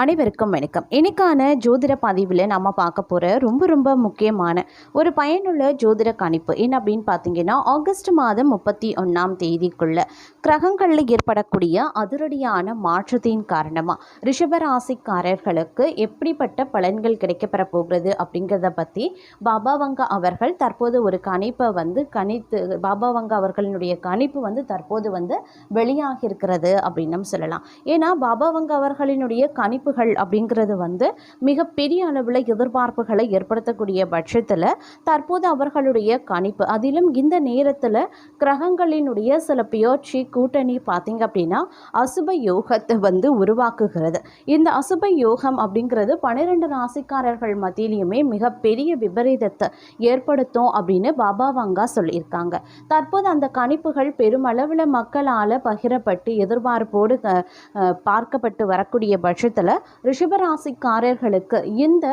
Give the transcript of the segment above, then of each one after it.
அனைவருக்கும் வணக்கம். இன்னைக்கான ஜோதிட பதிவில் நம்ம பார்க்க போகிற ரொம்ப ரொம்ப முக்கியமான ஒரு பயனுள்ள ஜோதிட கணிப்பு என்ன அப்படின்னு பார்த்தீங்கன்னா ஆகஸ்ட் மாதம் முப்பத்தி ஒன்றாம் தேதிக்குள்ள கிரகங்களில் ஏற்படக்கூடிய அதிரடியான மாற்றத்தின் காரணமாக ரிஷபராசிக்காரர்களுக்கு எப்படிப்பட்ட பலன்கள் கிடைக்கப்பெற போகிறது அப்படிங்கிறத பற்றி பாபாவங்க அவர்கள் தற்போது ஒரு கணிப்பை வந்து கணித்து பாபாவங்க அவர்களுடைய கணிப்பு வந்து தற்போது வந்து வெளியாகி இருக்கிறது அப்படின்னு சொல்லலாம். ஏன்னா பாபாவங்க அவர்களினுடைய கணிப்பு இழப்புகள் அப்படிங்கிறது வந்து மிகப்பெரிய அளவில் எதிர்பார்ப்புகளை ஏற்படுத்தக்கூடிய பட்சத்தில் தற்போது அவர்களுடைய கணிப்பு. அதிலும் இந்த நேரத்தில் கிரகங்களினுடைய சில பெயர்ச்சி கூட்டணி பார்த்திங்க அப்படின்னா அசுப யோகத்தை வந்து உருவாக்குகிறது. இந்த அசுப யோகம் அப்படிங்கிறது பன்னிரெண்டு ராசிக்காரர்கள் மத்தியிலையுமே மிகப்பெரிய விபரீதத்தை ஏற்படுத்தும் அப்படின்னு பாபா வங்கா சொல்லியிருக்காங்க. தற்போது அந்த கணிப்புகள் பெருமளவில் மக்களால் பகிரப்பட்டு எதிர்பார்ப்போடு க- பார்க்கப்பட்டு வரக்கூடிய பட்சத்தில் ரிஷபராசிக்காரர்களுக்கு இந்த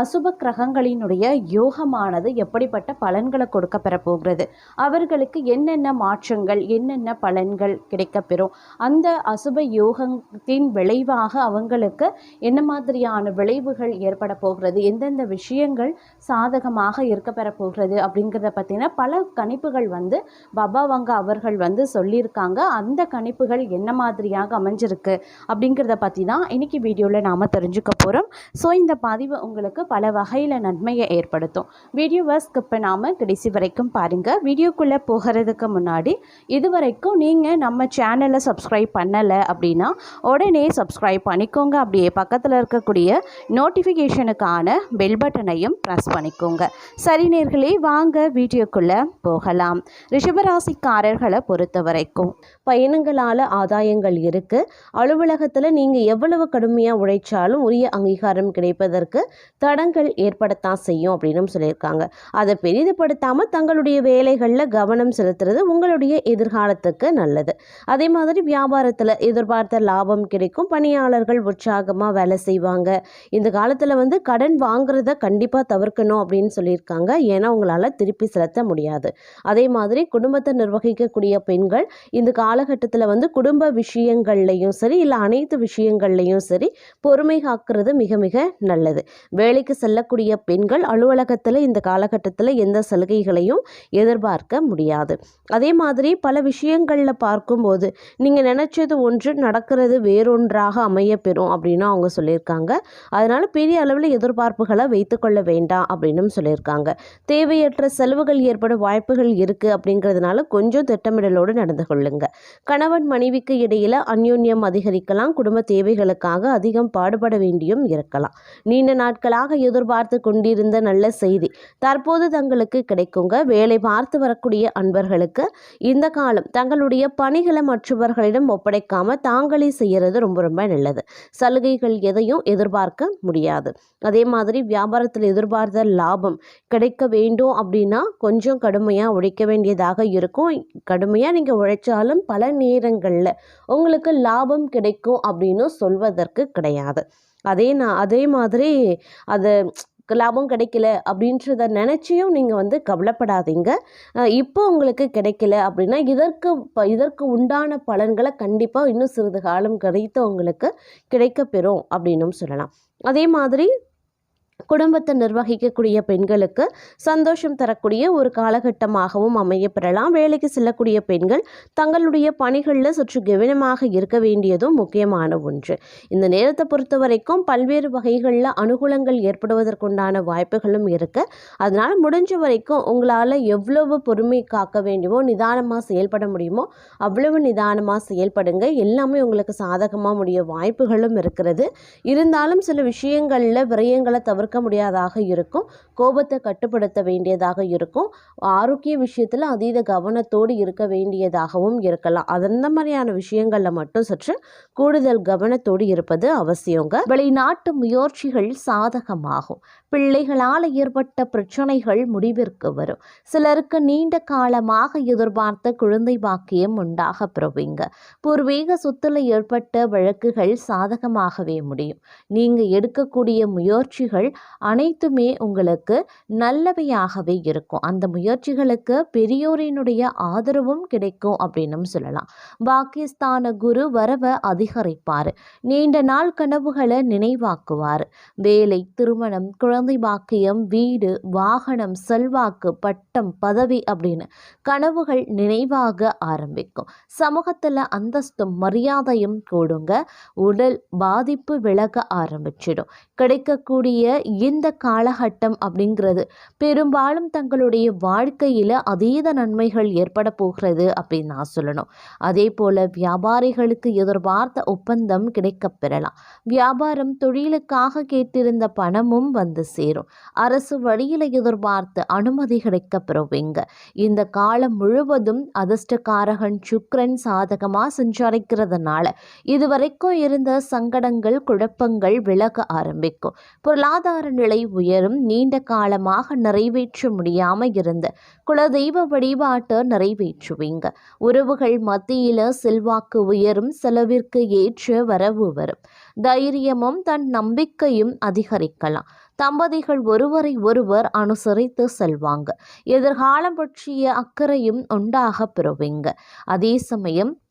அசுப கிரகங்களினுடைய யோகமானது எப்படிப்பட்ட பலன்களை கொடுக்க பெறப்போகிறது? அவர்களுக்கு என்னென்ன மாற்றங்கள் என்னென்ன பலன்கள் கிடைக்கப்பெறும்? அந்த அசுப யோகத்தின் விளைவாக அவங்களுக்கு என்ன மாதிரியான விளைவுகள் ஏற்பட போகிறது? எந்தெந்த விஷயங்கள் சாதகமாக இருக்க பெறப் போகிறது? அப்படிங்கிறத பற்றின பல கணிப்புகள் வந்து பாபா வங்கா அவர்கள் வந்து சொல்லியிருக்காங்க. அந்த கணிப்புகள் என்ன மாதிரியாக அமைஞ்சிருக்கு அப்படிங்கிறத பற்றி தான் இன்னைக்கு வீடியோவில் நாம் தெரிஞ்சுக்க போகிறோம் ஸோ இந்த பதிவு உங்களுக்கு பல வகையில் நன்மையை ஏற்படுத்தும். வீடியோவை ஸ்கிப் பண்ணாமல் கடைசி வரைக்கும் பாருங்கள் வீடியோக்குள்ளே போகிறதுக்கு முன்னாடி இது வரைக்கும் நீங்கள் நம்ம சேனலை சப்ஸ்கிரைப் பண்ணலை அப்படின்னா உடனே சப்ஸ்கிரைப் பண்ணிக்கோங்க. அப்படியே பக்கத்தில் இருக்கக்கூடிய நோட்டிஃபிகேஷனுக்கான பெல் பட்டனையும் ப்ரெஸ் பண்ணிக்கோங்க. சரி நேர்களே வாங்க வீடியோக்குள்ளே போகலாம். ரிஷபராசிக்காரர்களை பொறுத்த வரைக்கும் பயணங்களால் ஆதாயங்கள் இருக்குது அலுவலகத்தில் நீங்கள் எவ்வளவு கடுமையாக உழைச்சாலும் உரிய அங்கீகாரம் கிடைப்பதற்கு தடங்கள் ஏற்படத்தான் செய்யும் அப்படின்னு சொல்லியிருக்காங்க. அதை பெரிதுபடுத்தாமல் தங்களுடைய வேலைகளில் கவனம் செலுத்துறது உங்களுடைய எதிர்காலத்துக்கு நல்லது. அதே மாதிரி வியாபாரத்தில் எதிர்பார்த்த லாபம் கிடைக்கும் பணியாளர்கள் உற்சாகமாக வேலை செய்வாங்க. இந்த காலத்தில் வந்து கடன் வாங்குறத கண்டிப்பாக தவிர்க்கணும் அப்படின்னு சொல்லியிருக்காங்க. ஏன்னா உங்களால் திருப்பி செலுத்த முடியாது. அதே மாதிரி குடும்பத்தை நிர்வகிக்கக்கூடிய பெண்கள் இந்த காலகட்டத்தில் வந்து குடும்ப விஷயங்கள்லையும் சரி இல்லை அனைத்து விஷயங்கள்லையும் சரி பொறுமை காக்கிறது மிக மிக நல்லது. வேலைக்கு செல்லக்கூடிய பெண்கள் அலுவலகத்தில் இந்த காலகட்டத்தில் எந்த சலுகைகளையும் எதிர்பார்க்க முடியாது. அதே மாதிரி பல விஷயங்களில் பார்க்கும்போது நீங்கள் நினச்சது ஒன்று நடக்கிறது வேறொன்றாக அமைய பெறும் அப்படின்னு அவங்க சொல்லியிருக்காங்க. அதனால் பெரிய அளவில் எதிர்பார்ப்புகளை வைத்துக்கொள்ள வேண்டாம் அப்படின்னு சொல்லியிருக்காங்க. தேவையற்ற செலவுகள் ஏற்பட வாய்ப்புகள் இருக்குது அப்படிங்கிறதுனால கொஞ்சம் திட்டமிடலோடு நடந்து கொள்ளுங்க. கணவன் மனைவிக்கு இடையில் அந்யோன்யம் அதிகரிக்கலாம். குடும்ப தேவைகளுக்காக அதிகம் பாடுபட வேண்டியும் இருக்கலாம். நீண்ட நாட்களாக எதிர்பார்த்து கொண்டிருந்த நல்ல செய்தி தற்போது தங்களுக்கு கிடைக்குங்க. வேலை பார்த்து வரக்கூடிய அன்பர்களுக்கு இந்த காலம் தங்களுடைய பணிகளை மற்றவர்களிடம் ஒப்படைக்காம தாங்களே செய்யறது ரொம்ப ரொம்ப நல்லது. சலுகைகள் எதையும் எதிர்பார்க்க முடியாது. அதே மாதிரி வியாபாரத்தில் எதிர்பார்த்த லாபம் கிடைக்க வேண்டும் அப்படின்னா கொஞ்சம் கடுமையாக உழைக்க வேண்டியதாக இருக்கும். கடுமையாக நீங்கள் உழைச்சாலும் பல நேரங்களில் உங்களுக்கு லாபம் கிடைக்கும் அப்படின்னு சொல்வதற்கு கிடையாது. அதே நான் அதே மாதிரி அது லாபம் கிடைக்கல அப்படின்றத நினச்சியும் நீங்கள் வந்து கவலைப்படாதீங்க. இப்போ உங்களுக்கு கிடைக்கல அப்படின்னா இதற்கு ப- இதற்கு உண்டான பலன்களை கண்டிப்பாக இன்னும் சிறிது காலம் கழித்து உங்களுக்கு கிடைக்கப்பெறும் அப்படின்னும் சொல்லலாம். அதே மாதிரி குடும்பத்தை நிர்வகிக்கக்கூடிய பெண்களுக்கு சந்தோஷம் தரக்கூடிய ஒரு காலகட்டமாகவும் அமைய பெறலாம் வேலைக்கு செல்லக்கூடிய பெண்கள் தங்களுடைய பணிகளில் சற்று கவனமாக இருக்க வேண்டியதும் முக்கியமான ஒன்று. இந்த நேரத்தை பொறுத்த வரைக்கும் பல்வேறு வகைகளில் அனுகூலங்கள் ஏற்படுவதற்குண்டான வாய்ப்புகளும் இருக்கு அதனால் முடிஞ்ச வரைக்கும் உங்களால் எவ்வளவு பொறுமை காக்க வேண்டுமோ நிதானமாக செயல்பட முடியுமோ அவ்வளவு நிதானமாக செயல்படுங்க. எல்லாமே உங்களுக்கு சாதகமாக முடிய வாய்ப்புகளும் இருக்கிறது. இருந்தாலும் சில விஷயங்களில் விரயங்களை தவிர்க்க முடியாதாக இருக்கும். கோபத்தை கட்டுப்படுத்த வேண்டியதாக இருக்கும். ஆரோக்கிய விஷயத்தில் அதீத கவனத்தோடு இருக்க வேண்டியதாகவும் இருக்கலாம். அந்த மாதிரியான விஷயங்களில் மட்டும் சற்று கூடுதல் கவனத்தோடு இருப்பது அவசியங்க. வெளிநாட்டு முயற்சிகள் சாதகமாகும். பிள்ளைகளால் ஏற்பட்ட பிரச்சனைகள் முடிவிற்கு வரும். சிலருக்கு நீண்ட காலமாக எதிர்பார்த்த குழந்தை பாக்கியம் உண்டாக பெறுவீங்க. பூர்வீக சொத்துல ஏற்பட்ட வழக்குகள் சாதகமாகவே முடியும். நீங்கள் எடுக்கக்கூடிய முயற்சிகள் அனைத்துமே உங்களுக்கு நல்லவையாகவே இருக்கும். அந்த முயற்சிகளுக்கு பெரியோரினுடைய ஆதரவும் கிடைக்கும் அப்படின்னும் சொல்லலாம். பாகிஸ்தான குரு வரவை அதிகரிப்பார். நீண்ட நாள் கனவுகளை நினைவாக்குவார். வேலை திருமணம் குழந்தை பாக்கியம் வீடு வாகனம் செல்வாக்கு பட்டம் பதவி அப்படின்னு கனவுகள் நினைவாக ஆரம்பிக்கும். சமூகத்தில் அந்தஸ்தும் மரியாதையும் கூடுங்க. உடல் பாதிப்பு விலக ஆரம்பிச்சிடும். கிடைக்கக்கூடிய இந்த காலகட்டம் அப்படிங்கிறது. பெரும்பாலும் தங்களுடைய வாழ்க்கையில் அதீத நன்மைகள் ஏற்பட போகிறது அப்படின்னு நான் சொல்லணும். அதே போல் வியாபாரிகளுக்கு எதிர்பார்த்த ஒப்பந்தம் கிடைக்கப் பெறலாம். வியாபாரம் தொழிலுக்காக கேட்டிருந்த பணமும் வந்து சேரும். அரசு வழியில் எதிர்பார்த்த அனுமதி கிடைக்கப் பெறுவீங்க இந்த காலம் முழுவதும் அதிர்ஷ்டக்காரகன் சுக்ரன் சாதகமாக சஞ்சரிக்கிறதுனால இதுவரைக்கும் இருந்த சங்கடங்கள் குழப்பங்கள் விலக ஆரம்பிக்கும். பொருளாதார நிலை உயரும் நீண்ட காலமாக நிறைவேற்ற முடியாம இருந்த குலதெய்வ வழிபாட்டை நிறைவேற்றுவீங்க. உறவுகள் மத்தியில செல்வாக்கு உயரும் செலவிற்கு ஏற்ற வரவு வரும். தைரியமும் தன் நம்பிக்கையும் அதிகரிக்கலாம். தம்பதிகள் ஒருவரை ஒருவர் அனுசரித்து செல்வாங்க. எதிர்காலம் பற்றிய அக்கறையும் உண்டாக பெறுவீங்க. அதே சமயம்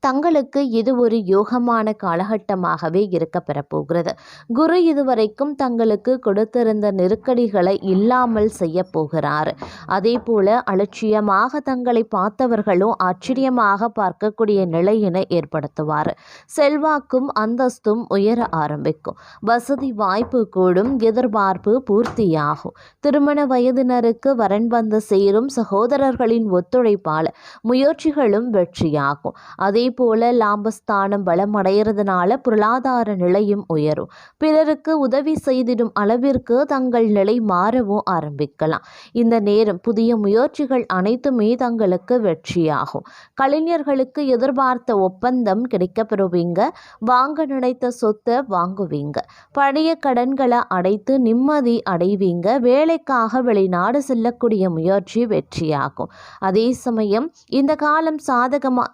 தங்களுக்கு இது ஒரு யோகமான காலகட்டமாகவே இருக்க பெறப்போகிறது. குரு இதுவரைக்கும் தங்களுக்கு கொடுத்திருந்த நெருக்கடிகளை இல்லாமல் செய்ய போகிறார். அதே போல அலட்சியமாக தங்களை பார்த்தவர்களும் ஆச்சரியமாக பார்க்கக்கூடிய நிலையினை ஏற்படுத்துவார். செல்வாக்கும் அந்தஸ்தும் உயர ஆரம்பிக்கும். வசதி வாய்ப்பு கூடும் எதிர்பார்ப்பு பூர்த்தியாகும். திருமண வயதினருக்கு வரன் வந்து சேரும் சகோதரர்களின் ஒத்துழைப்பால் முயற்சிகளும் வெற்றியாகும். அதே போல லாபஸ்தானம் பலமடைகிறதுனால பொருளாதார நிலையும் உயரும். பிறருக்கு உதவி செய்திடும் அளவிற்கு தங்கள் நிலை மாறவும் ஆரம்பிக்கலாம். இந்த நேரம் புதிய முயற்சிகள் அனைத்துமே தங்களுக்கு வெற்றியாகும். கலைஞர்களுக்கு எதிர்பார்த்த ஒப்பந்தம் கிடைக்கப்பெறுவீங்க. வாங்க நினைத்த சொத்தை வாங்குவீங்க. பழைய கடன்களை அடைத்து நிம்மதி அடைவீங்க. வேலைக்காக வெளிநாடு செல்லக்கூடிய முயற்சி வெற்றியாகும். அதே சமயம் இந்த காலம் சாதகமாக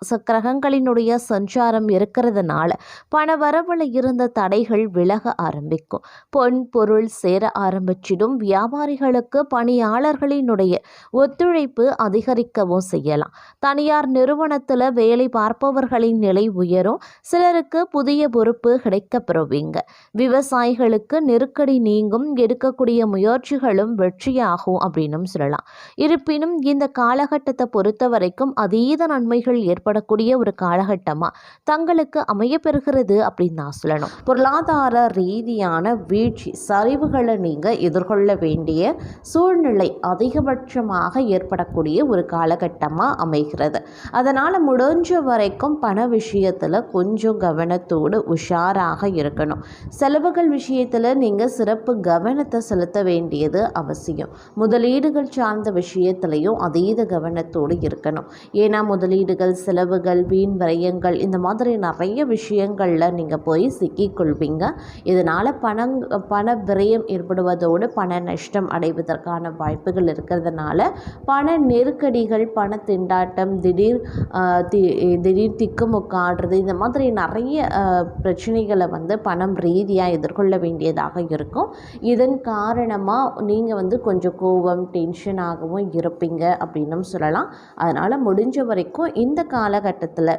சூரியனுடைய சஞ்சாரம் இருக்கிறதுனால பண வரவுல இருந்த தடைகள் விலக ஆரம்பிக்கும். பொன் பொருள் சேர ஆரம்பிச்சிடும். வியாபாரிகளுக்கு பணியாளர்களினுடைய ஒத்துழைப்பு அதிகரிக்கவும் செய்யலாம். தனியார் நிறுவனத்தில் வேலை பார்ப்பவர்களின் நிலை உயரும். சிலருக்கு புதிய பொறுப்பு கிடைக்கப்பெறுவீங்க. விவசாயிகளுக்கு நெருக்கடி நீங்கும். எடுக்கக்கூடிய முயற்சிகளும் வெற்றியாகும் அப்படின்னு சொல்லலாம். இருப்பினும் இந்த காலகட்டத்தை பொறுத்த வரைக்கும் அதீத நன்மைகள் ஏற்படக்கூடிய ஒரு கால காலகட்டமாக தங்களுக்கு அமையப்பெறுகிறது அப்படின்னு நான் சொல்லணும். பொருளாதார ரீதியான வீழ்ச்சி சரிவுகளை நீங்கள் எதிர்கொள்ள வேண்டிய சூழ்நிலை அதிகபட்சமாக ஏற்படக்கூடிய ஒரு காலகட்டமாக அமைகிறது. அதனால் முடிஞ்ச வரைக்கும் பண விஷயத்தில் கொஞ்சம் கவனத்தோடு உஷாராக இருக்கணும். செலவுகள் விஷயத்தில் நீங்கள் சிறப்பு கவனத்தை செலுத்த வேண்டியது அவசியம். முதலீடுகள் சார்ந்த விஷயத்திலையும் அதீத கவனத்தோடு இருக்கணும். ஏன்னா முதலீடுகள் செலவுகள் வீண் விரயங்கள் இந்த மாதிரி நிறைய விஷயங்களில் நீங்கள் போய் சிக்கிக்கொள்வீங்க. இதனால் பணங் பண விரயம் ஏற்படுவதோடு பண நஷ்டம் அடைவதற்கான வாய்ப்புகள் இருக்கிறதுனால பண நெருக்கடிகள் பண திண்டாட்டம் திடீர் தி- திடீர் திக்குமுக்காடுறது இந்த மாதிரி நிறைய பிரச்சனைகளை வந்து பணம் ரீதியாக எதிர்கொள்ள வேண்டியதாக இருக்கும். இதன் காரணமாக நீங்கள் வந்து கொஞ்சம் கோவம் டென்ஷனாகவும் இருப்பீங்க அப்படின்னும் சொல்லலாம். அதனால் முடிஞ்ச வரைக்கும் இந்த காலகட்டத்தில்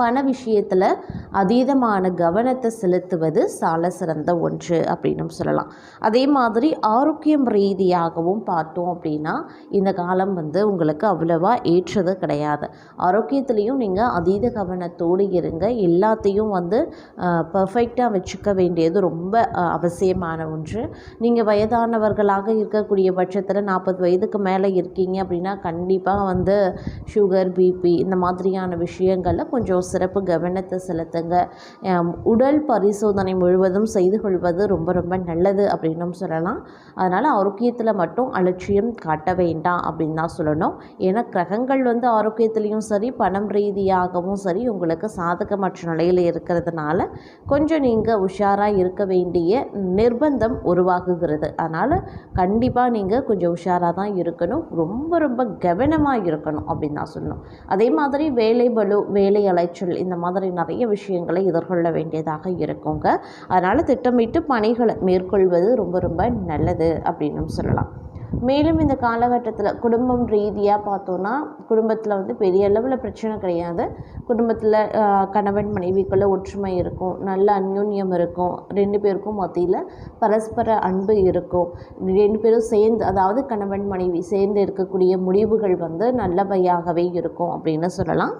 பண விஷயத்தில் அதீதமான கவனத்தை செலுத்துவது சால சிறந்த ஒன்று அப்படின்னும் சொல்லலாம். அதே மாதிரி ஆரோக்கியம் ரீதியாகவும் பார்த்தோம் அப்படின்னா இந்த காலம் வந்து உங்களுக்கு அவ்வளவா ஏற்றது கிடையாது. ஆரோக்கியத்துலேயும் நீங்கள் அதீத கவனத்தோடு இருங்க. எல்லாத்தையும் வந்து பர்ஃபெக்டாக வச்சுக்க வேண்டியது ரொம்ப அவசியமான ஒன்று. நீங்கள் வயதானவர்களாக இருக்கக்கூடிய பட்சத்தில் நாற்பது வயதுக்கு மேலே இருக்கீங்க அப்படின்னா கண்டிப்பாக வந்து சுகர் பிபி இந்த மாதிரியான விஷயங்களில் கொஞ்சம் சிறப்பு கவனத்தை செலுத்துங்க. உடல் பரிசோதனை முழுவதும் செய்து கொள்வது ரொம்ப ரொம்ப நல்லது அப்படின்னும் சொல்லலாம். அதனால் ஆரோக்கியத்தில் மட்டும் அலட்சியம் காட்ட வேண்டாம் அப்படின்னு தான் சொல்லணும். ஏன்னா கிரகங்கள் வந்து ஆரோக்கியத்துலேயும் சரி பணம் ரீதியாகவும் சரி உங்களுக்கு சாதகமற்ற நிலையில் இருக்கிறதுனால கொஞ்சம் நீங்கள் உஷாராக இருக்க வேண்டிய நிர்பந்தம் உருவாகுகிறது. அதனால் கண்டிப்பாக நீங்கள் கொஞ்சம் உஷாராக தான் இருக்கணும். ரொம்ப ரொம்ப கவனமாக இருக்கணும் அப்படின்னு தான் சொல்லணும். அதே மாதிரி வேலை பலு வேலை அலைச்சல் அலைச்சல் இந்த மாதிரி நிறைய விஷயங்களை எதிர்கொள்ள வேண்டியதாக இருக்குங்க. அதனால் திட்டமிட்டு பணிகளை மேற்கொள்வது ரொம்ப ரொம்ப நல்லது அப்படின்னு சொல்லலாம். மேலும் இந்த காலகட்டத்தில் குடும்பம் ரீதியாக பார்த்தோன்னா குடும்பத்தில் வந்து பெரிய அளவில் பிரச்சனை கிடையாது. குடும்பத்தில் கணவன் மனைவிக்குள்ளே ஒற்றுமை இருக்கும் நல்ல அந்யோன்யம் இருக்கும். ரெண்டு பேருக்கும் மத்தியில் பரஸ்பர அன்பு இருக்கும். ரெண்டு பேரும் சேர்ந்து அதாவது கணவன் மனைவி சேர்ந்து இருக்கக்கூடிய முடிவுகள் வந்து நல்லவையாகவே இருக்கும் அப்படின்னு சொல்லலாம்.